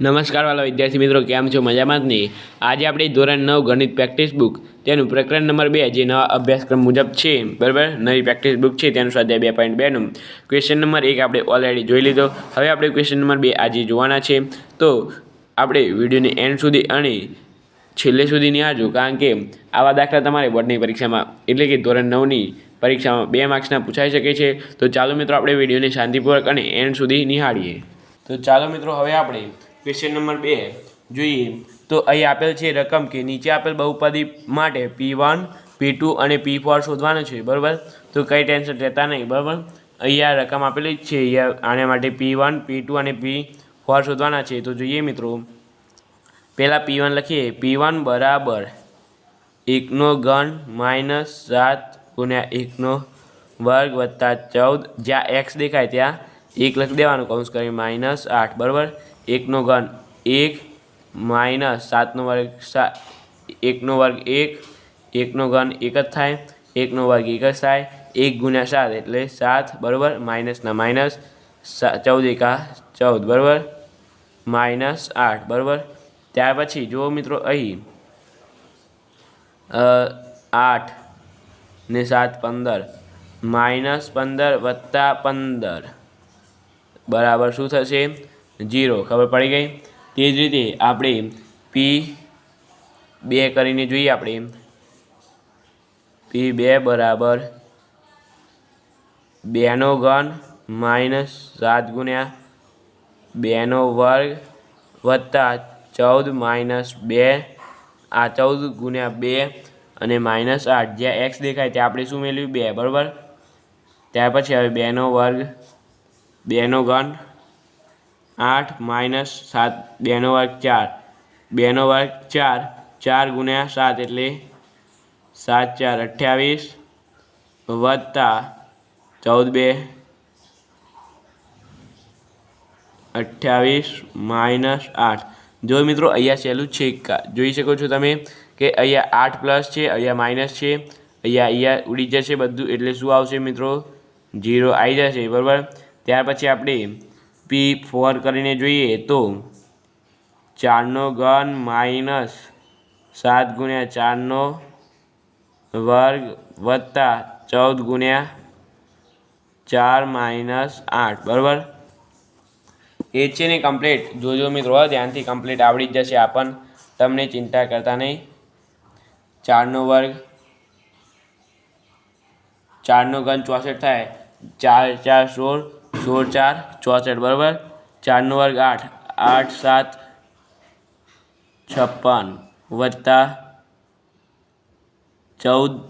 નમસ્કાર વાલા વિદ્યાર્થી મિત્રો, કેમ છો? મજામાં જ નહીં? આજે આપણે ધોરણ નવ ગણિત પ્રેક્ટિસ બુક, તેનું પ્રકરણ નંબર બે, જે નવા અભ્યાસક્રમ મુજબ છે, બરાબર? નવી પ્રેક્ટિસ બુક છે, તેનું સ્વાધ્યાય બે પોઈન્ટ બેનું. ક્વેશ્ચન નંબર એક આપણે ઓલરેડી જોઈ લીધો. હવે આપણે ક્વેશ્ચન નંબર બે આજે જોવાના છે. તો આપણે વિડીયોની એન્ડ સુધી અને છેલ્લે સુધી નિહાળજો કારણ કે આવા દાખલા તમારે બોર્ડની પરીક્ષામાં, એટલે કે ધોરણ નવની પરીક્ષામાં બે માર્ક્સના પૂછાઈ શકે છે. તો ચાલો મિત્રો, આપણે વિડીયોને શાંતિપૂર્વક અને એન્ડ સુધી નિહાળીએ. તો ચાલો મિત્રો, હવે આપણે ક્વેશ્ચન નંબર બે. જોઈએ. તો અહીં આપેલ છે રકમ કે નીચે આપેલ બહુપદી માટે પી વન પી ટુ અને પી ફોર શોધવાનું છે. બરાબર? તો કંઈ ટેન્શન રહેતા નહીં. બરાબર? અહીંયા રકમ આપેલી જ છે. અહીંયા માટે પી વન પી ટુ અને પી ફોર શોધવાના છે. તો જોઈએ મિત્રો. પહેલાં પી વન લખીએ. પી વન બરાબર એકનો ઘન માઇનસ સાત ગુણ્યા એકનો વર્ગ વત્તા ચૌદ. જ્યાં એક્સ દેખાય ત્યાં એક લખી દેવાનું કૌંસ કરી માઇનસ આઠ. બરાબર? એકનો ઘન એક માઇનસ સાતનો વર્ગ સા, એકનો વર્ગ એક, એકનો ઘન એક જ થાય, એકનો વર્ગ એક જ થાય, એક ગુણ્યા સાત એટલે સાત બરાબર માઇનસના માઇનસ ચૌદ એકા ચૌદ બરાબર માઇનસ આઠ બરાબર. ત્યાર પછી જુઓ મિત્રો અહીં આઠ ને સાત પંદર માઇનસ પંદર વત્તા પંદર બરાબર શું થશે? જીરો, ખબર પડી ગઈ? તે જ રીતે આપણે પી બે કરીને જોઈએ આપણે. પી બે બરાબર બેનો ઘન માઇનસ સાત ગુણ્યા બેનો વર્ગ વત્તા ચૌદ માઇનસ બે. આ ચૌદ ગુણ્યા બે અને માઇનસ આઠ. જ્યાં એક્સ દેખાય ત્યાં આપણે શું મેળવ્યું? બે, બરાબર? ત્યાર પછી હવે બેનો વર્ગ બેનો ઘન આઠ માઇનસ સાત, બેનો વર્ગ ચાર. બેનો વર્ગ ચાર ચાર ગુણ્યા સાત એટલે સાત ચાર અઠ્યાવીસ વત્તા ચૌદ બે. અઠ્યાવીસ માઇનસ આઠ. જો મિત્રો અહીંયા સહેલું છે જોઈ શકો છો તમે કે અહીંયા આઠ પ્લસ છે, અહીંયા માઇનસ છે, અહીંયા અહીંયા ઉડી જશે બધું એટલે શું આવશે મિત્રો? જીરો આવી જશે, બરાબર? ત્યાર પછી આપણે પી ફોર કરીને જોઈએ તો ચારનો ઘન માઇનસ સાત ગુણ્યા ચારનો વર્ગ વત્તા ચૌદ ગુણ્યા ચાર માઇનસ આઠ. બરાબર? એ છે ને કમ્પ્લીટ જોજો મિત્રો ધ્યાનથી કમ્પ્લીટ આવડી જ જશે આપણ. તમને ચિંતા કરતા નહીં. ચારનો વર્ગ, ચારનો ઘન ચોસઠ થાય. ચાર ચાર, સોળ સોળ, ચાર ચોસઠ, બરાબર? ચારનો વર્ગ આઠ. આઠ, સાત, છપ્પન. વત્તા ચૌદ.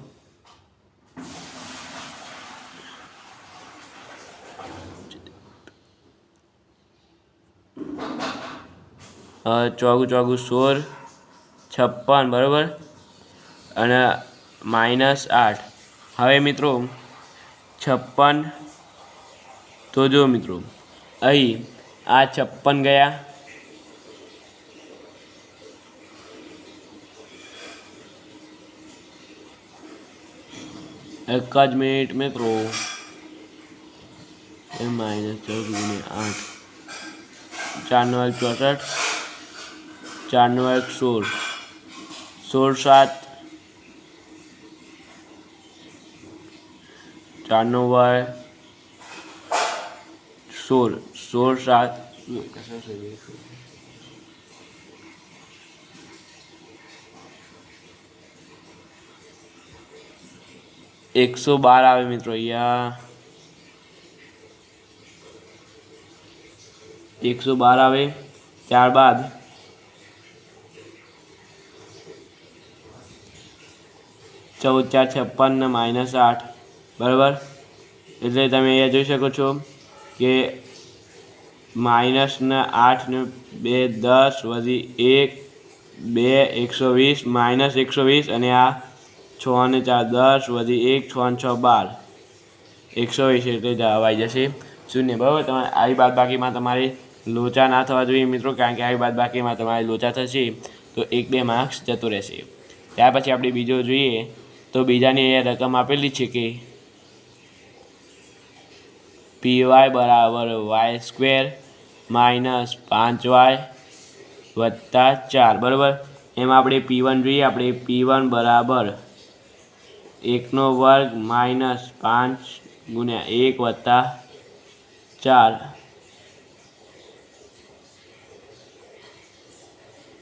ચોગું ચોગું, સોળ. છપ્પન, બરાબર? અને માઇનસ આઠ. હવે મિત્રો, છપ્પન. તો જો મિત્રો અહીં આ છપ્પન ગયા એક જ મિનિટ મિત્રો એ માઇનસ ચૌદ ગુણ્યા આઠ ચારનો એક ચોસઠ ચારનો એક સોળ સોળ સાત ચારનો વર્ગ સોળ સોળ સાત, એકસો બાર આવે મિત્રો અહીંયા. એકસો બાર આવે ત્યારબાદ ચૌદ ચાર છપ્પન માઇનસ આઠ, બરાબર? એટલે તમે અહીંયા જોઈ શકો છો. કે માઇનસના આઠને બે દસ વધી એક, બે એકસો વીસ, માઇનસ એકસો વીસ અને આ છ ને ચાર દસ વધી એક, છ અને છ બાર. એકસો વીસ એટલે જવાબ આવી જશે. શૂન્ય, બરાબર? તમારે આવી બાદ બાકીમાં તમારે લોચા ના થવા જોઈએ મિત્રો, કારણ કે આવી બાદ બાકીમાં તમારે લોચા થશે. તો એક બે માર્ક્સ જતો રહેશે. ત્યાર પછી આપણે બીજો જોઈએ. તો બીજાની રકમ આપેલી છે કે પી વાય બરાબર વાય સ્ક્વેર માઇનસ પાંચ વાય વત્તા ચાર, બરાબર? એમાં આપણે પી વન જોઈએ, આપણે પી વન બરાબર એકનો વર્ગ માઇનસ પાંચ ગુણ્યા એક વત્તા ચાર.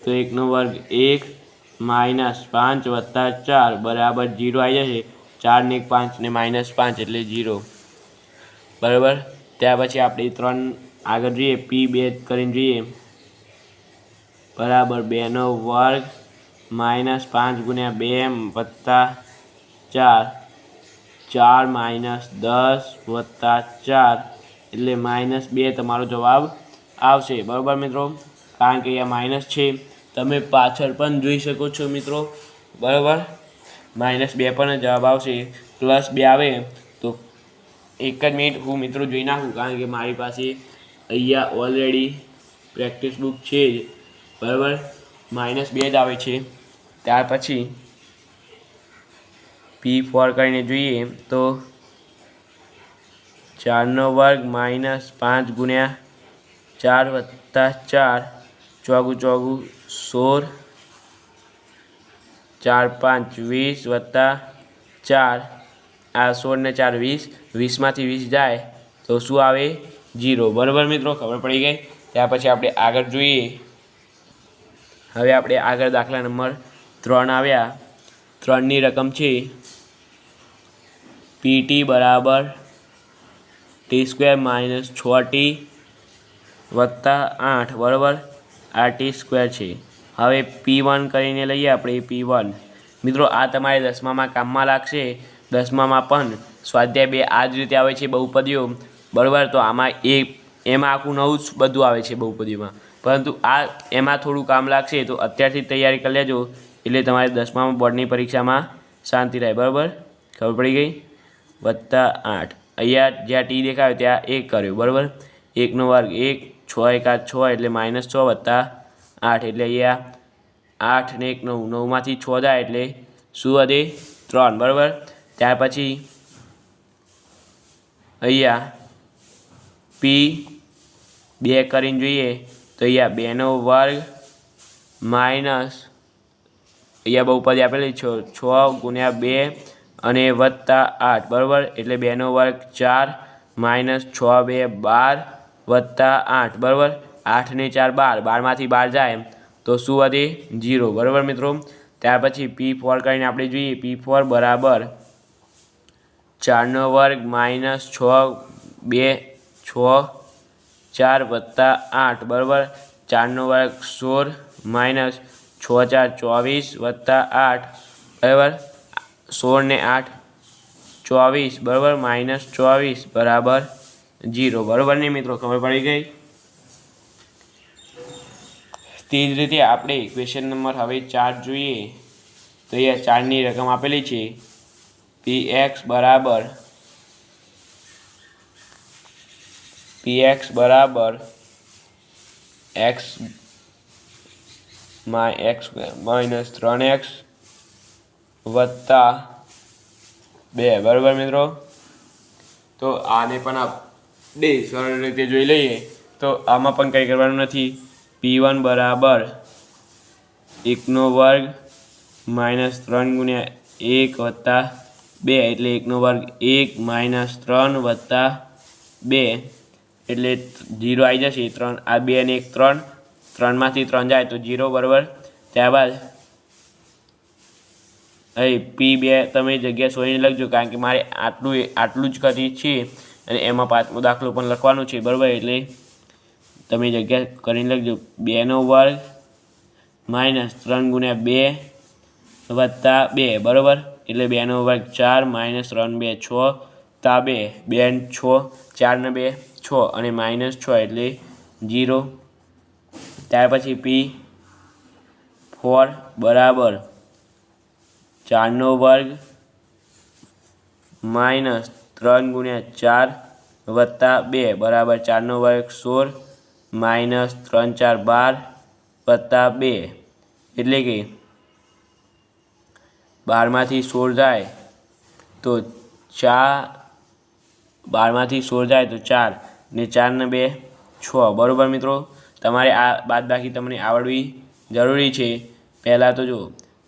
તો એકનો વર્ગ એક માઇનસ પાંચ વત્તા ચાર બરાબર જીરો આવી જશે. ચાર ને એક પાંચ ને માઇનસ પાંચ એટલે જીરો. બરાબર? ત્યાર પછી આપણે ત્રણ આગળ જોઈએ પી બે કરીને જોઈએ. બરાબર, બેનો વર્ગ માઇનસ પાંચ ગુણ્યા બે વત્તા ચાર. ચાર માઇનસ દસ વત્તા ચાર, એટલે માઇનસ બે તમારો જવાબ આવશે. બરાબર મિત્રો? કારણ કે અહીંયા માઇનસ છે. તમે પાછળ પણ જોઈ શકો છો મિત્રો. બરાબર? માઇનસ બે પણ જવાબ આવશે. પ્લસ બે આવે તો એક જ મિનિટ હું મિત્રો જોઈ નાખું, કારણ કે મારી પાસે અહીંયા ઓલરેડી પ્રેક્ટિસ બુક છે જ. બરાબર? માઇનસ બે જ આવે છે. ત્યાર પછી પી ફોર કરીને જોઈએ તો ચારનો વર્ગ માઇનસ પાંચ ગુણ્યા ચાર વત્તા ચાર ચોગું ચોગું સોળ ચાર પાંચ વીસ વત્તા ચાર આ સોળને ચાર વીસ, વીસમાંથી વીસ જાય, તો શું આવે? જીરો બરાબર મિત્રો, ખબર પડી ગઈ? ત્યાર પછી આપણે આગળ જોઈએ. હવે આપણે આગળ દાખલા નંબર ત્રણ આવ્યા. ત્રણની રકમ છે પીટી બરાબર ટી સ્ક્વેર માઇનસ છ ટી વત્તા આઠ. બરાબર? આ ટી સ્ક્વેર છે. હવે પી વન કરીને લઈએ આપણે પી વન. મિત્રો, આ તમારે દસમામાં કામમાં લાગશે. દસમામાં પણ સ્વાધ્યાય બે આ જ રીતે આવે છે બહુપદીઓ. બરાબર? તો આમાં એ, એમાં આખું નવું જ બધું આવે છે બહુપદીમાં. પરંતુ આ, એમાં થોડું કામ લાગશે તો અત્યારથી તૈયારી કરી લેજો. એટલે તમારે દસમામાં બોર્ડની પરીક્ષામાં શાંતિ રહે બરાબર? ખબર પડી ગઈ? વત્તા આઠ. અહીંયા જ્યાં ટી દેખાયો ત્યાં એક કર્યો. બરાબર? એકનો વર્ગ એક, છ એકાદ છ, એટલે માઇનસ છ વત્તા આઠ. એટલે અહીંયા આઠ ને એક નવ નવમાંથી છ જાય એટલે શું વધે? ત્રણ. બરાબર? ત્યાર પછી અહીંયા પી બે કરીને જોઈએ તો અહીંયા બેનો વર્ગ માઇનસ અહીંયા બહુપદી આપેલી છ છ ગુણ્યા બે અને વત્તા આઠ, બરાબર? એટલે બેનો વર્ગ ચાર માઇનસ છ બે બાર વત્તા આઠ, બરાબર? આઠને ચાર બાર, બારમાંથી બાર જાય તો શું વધે? જીરો બરાબર મિત્રો? ત્યાર પછી પી ફોર કરીને આપણે જોઈએ પી ફોર બરાબર ચારનો વર્ગ માઇનસ છ, બે, છ, ચાર વત્તા આઠ. બરાબર? ચારનો વર્ગ સોળ માઇનસ છ, ચાર, ચોવીસ વત્તા આઠ. બરાબર? સોળ ને આઠ, ચોવીસ. બરાબર? માઇનસ ચોવીસ બરાબર જીરો. બરાબર ને મિત્રો? ખબર પડી ગઈ? તે જ રીતે આપણે ક્વેશ્ચન નંબર હવે ચાર જોઈએ. તો અહીંયા ચારની રકમ આપેલી છે. પી એક્સ બરાબર પી એક્સ બરાબર એક્સ માય એક્સ માઇનસ ત્રણ એક્સ વત્તા બે. બરાબર મિત્રો? તો આને પણ આપ બે સરળ રીતે જોઈ લઈએ. તો આમાં પણ કંઈ કરવાનું નથી. પી વન બરાબર એકનો વર્ગ માઇનસ ત્રણ ગુણ્યા એક વત્તા બે એટલે એકનો વર્ગ એક માઇનસ ત્રણ વત્તા બે એટલે જીરો આવી જશે ત્રણ. આ બે અને એક ત્રણ. ત્રણમાંથી ત્રણ જાય તો જીરો બરાબર. ત્યારબાદ અહીં પી બે તમે જગ્યા સોઈને લખજો કારણ કે મારે આટલું આટલું જ કરી છે અને એમાં પાંચમો દાખલો પણ લખવાનો છે, બરાબર? એટલે તમે જગ્યા કરીને લખજો. બેનો વર્ગ માઇનસ ત્રણ ગુણ્યા બે વત્તા બે, બરાબર? એટલે બેનો વર્ગ ચાર, માઇનસ ત્રણ બે છ, તા બે છ ચારને બે છ અને માઇનસ છ એટલે જીરો. ત્યાર પછી પી ફોર બરાબર ચારનો વર્ગ માઇનસ ત્રણ ગુણ્યા ચાર વત્તા બે બરાબર ચારનો વર્ગ સોળ માઇનસ ત્રણ ચાર બાર વત્તા બે. એટલે કે બારમાંથી સોળ જાય તો ચાર, બારમાંથી સોળ જાય તો ચાર ને ચારને બે, છ. બરાબર મિત્રો? તમારે આ બાદબાકી તમને આવડવી જરૂરી છે. પહેલાં તો જો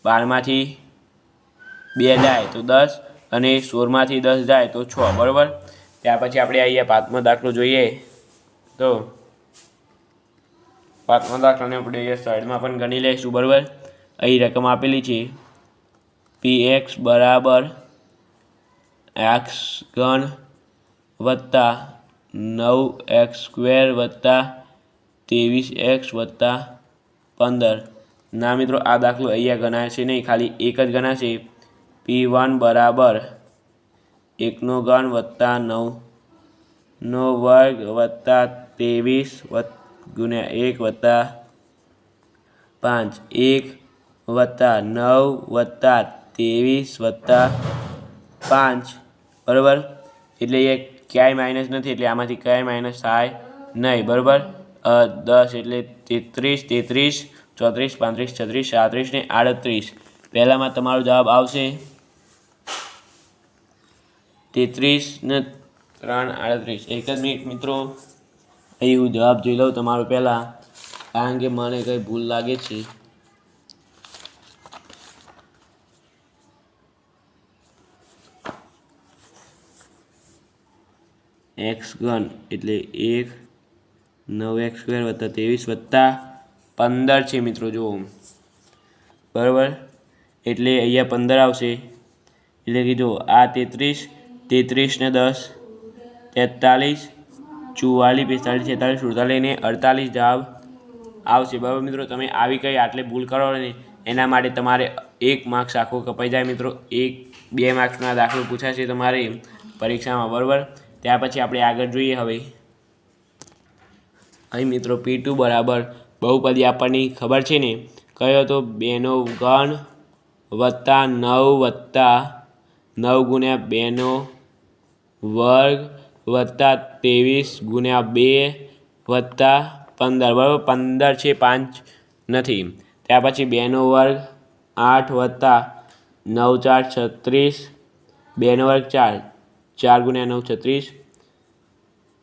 બારમાંથી બે જાય તો દસ અને સોળમાંથી દસ જાય તો છ. બરાબર? ત્યાર પછી આપણે અહીંયા પાંચમો દાખલો જોઈએ. તો પાંચમા દાખલાને આપણે અહીંયા સાઈડમાં પણ ગણી લઈશું. બરાબર? અહીં રકમ આપેલી છે. પી એક્સ બરાબર એક્સ ઘન વત્તા નવ એક્સ સ્ક્વેર વત્તા ત્રેવીસ એક્સ વત્તા પંદર. ના મિત્રો, આ દાખલો અહીંયા ગણાશે નહીં, ખાલી એક જ ગણાશે પી વન બરાબર એકનો ઘન વત્તા નવ, નો વર્ગ વત્તા ત્રેવીસ ગુણ્યા એક વત્તા પાંચ, એક વત્તા નવ વત્તા ત્રેવીસ વત્તા પાંચ. બરાબર? એટલે એ ક્યાંય માઇનસ નથી, એટલે આમાંથી ક્યાંય માઇનસ થાય નહીં. બરાબર? દસ એટલે તેત્રીસ તેત્રીસ, ચોત્રીસ, પાંત્રીસ, છત્રીસ, સાડત્રીસ ને આડત્રીસ. પહેલાંમાં તમારો જવાબ આવશે તેત્રીસ ને ત્રણ આડત્રીસ. એક જ મિનિટ મિત્રો. અહીં હું જવાબ જોઈ લઉં તમારો પહેલાં. કારણ કે મને કંઈ ભૂલ લાગે છે. એક્સ ઘન એટલે એક નવ એક્સ સ્ક્વેર વત્તા ત્રેવીસ વત્તા પંદર છે મિત્રો, જુઓ. બરાબર? એટલે અહીંયા પંદર આવશે. એટલે કે જો આ તેત્રીસ તેત્રીસ ને દસ, તેતાલીસ ચુવાળીસ પિસ્તાલીસ, છેતાલીસ, સુડતાલીસ ને અડતાલીસ જવાબ આવશે. બરાબર મિત્રો, તમે આવી કંઈ આટલે ભૂલ કરો ને એના માટે તમારે એક માર્ક્સ આખો કપાઈ જાય મિત્રો. એક, બે માર્ક્સના દાખલો પૂછાશે તમારે પરીક્ષામાં. બરાબર? ત્યાર પછી આપણે આગળ જોઈએ હવે. અહીં મિત્રો પી ટુ બરાબર બહુપદી આપણને ખબર છે ને? કયો તો બેનો ઘન વત્તા નવ વત્તા નવ ગુણ્યા બેનો વર્ગ વત્તા ત્રેવીસ ગુણ્યા બે વત્તા પંદર. બરાબર પંદર છે પાંચ નથી. ત્યાર પછી બેનો વર્ગ આઠ વત્તા નવ ચાર છત્રીસ. બેનો વર્ગ ચાર. ચાર ગુણ્યા નવ છત્રીસ.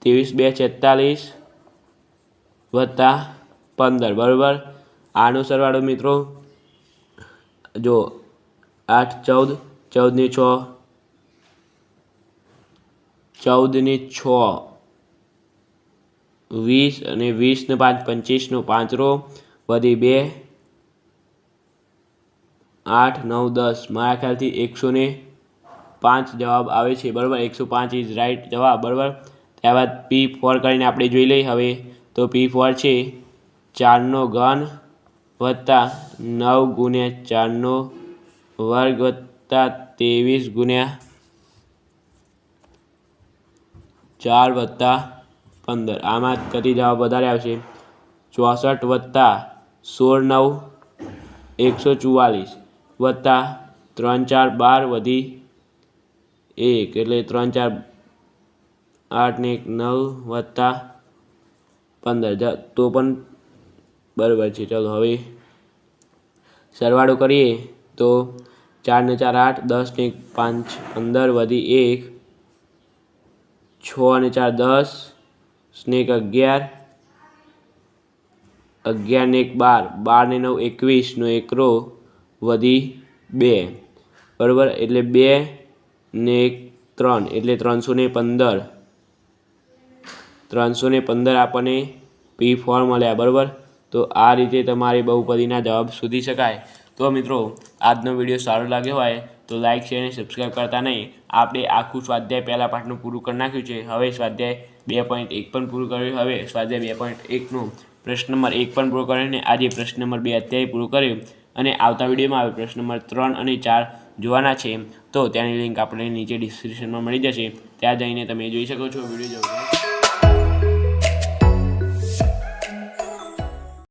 ત્રેવીસ બે છેતાલીસ વત્તા પંદર, બરાબર? આનો સરવાળો મિત્રો, જો આઠ, ચૌદ, ચૌદની છ ચૌદની છ, વીસ અને વીસને પાંચ, પચીસનો પાંચરો, વધી બે, આઠ, નવ, દસ. મારા ખ્યાલથી એકસો ને પાંચ જવાબ આવે છે, બરાબર? એકસો પાંચ ઇઝ રાઈટ જવાબ, બરાબર? ત્યારબાદ પી ફોર કરીને આપણે જોઈ લઈએ. હવે તો પી ફોર છે, ચારનો ઘન વત્તા નવ ગુણ્યા ચારનો વર્ગ વત્તા ત્રેવીસ ગુણ્યા ચાર વત્તા પંદર. આમાં કતી જવાબ વધારે આવશે? ચોસઠ વત્તા સોળ નવ એકસો ચુવાલીસ વત્તા ત્રણ ચાર બાર વધી એક, એટલે ત્રણ, ચાર, આઠ ને એક, નવ વત્તા પંદર. તો પણ બરાબર છે. ચાલો, હવે સરવાળો કરીએ તો ચાર ને ચાર આઠ, દસ ને એક પાંચ, પંદર વધી એક, છ અને ચાર દસ, સ્નેક અગિયાર અગિયાર ને એક બાર બાર ને નવ એકવીસનો એકરો વધી બે. બરાબર? એટલે બે ને ત્રણ, એટલે ત્રણસો ને પંદર. ત્રણસો ને પંદર આપણને પી ફોર મળ્યા, બરાબર? તો આ રીતે તમારે બહુપદીના જવાબ શોધી શકાય. તો મિત્રો, આજનો વીડિયો સારો લાગ્યો હોય તો લાઇક શેર અને સબસ્ક્રાઈબ કરતા નહીં. આપણે આખું સ્વાધ્યાય પહેલાં પાઠનું પૂરું કરી નાખ્યું છે. હવે સ્વાધ્યાય બે પોઈન્ટ એક પણ પૂરું કર્યું. હવે સ્વાધ્યાય બે પોઈન્ટ એકનું પ્રશ્ન નંબર એક પણ પૂરો કરીને આજે પ્રશ્ન નંબર બે અત્યારે પૂરું કર્યું. અને આવતા વિડીયોમાં આવે પ્રશ્ન નંબર ત્રણ અને ચાર જોવાના છે, તો ત્યાંની લિંક આપણે નીચે ડિસ્ક્રિપ્શનમાં મળી જશે. ત્યાં જઈને તમે જોઈ શકો છો વીડિયો જોવો.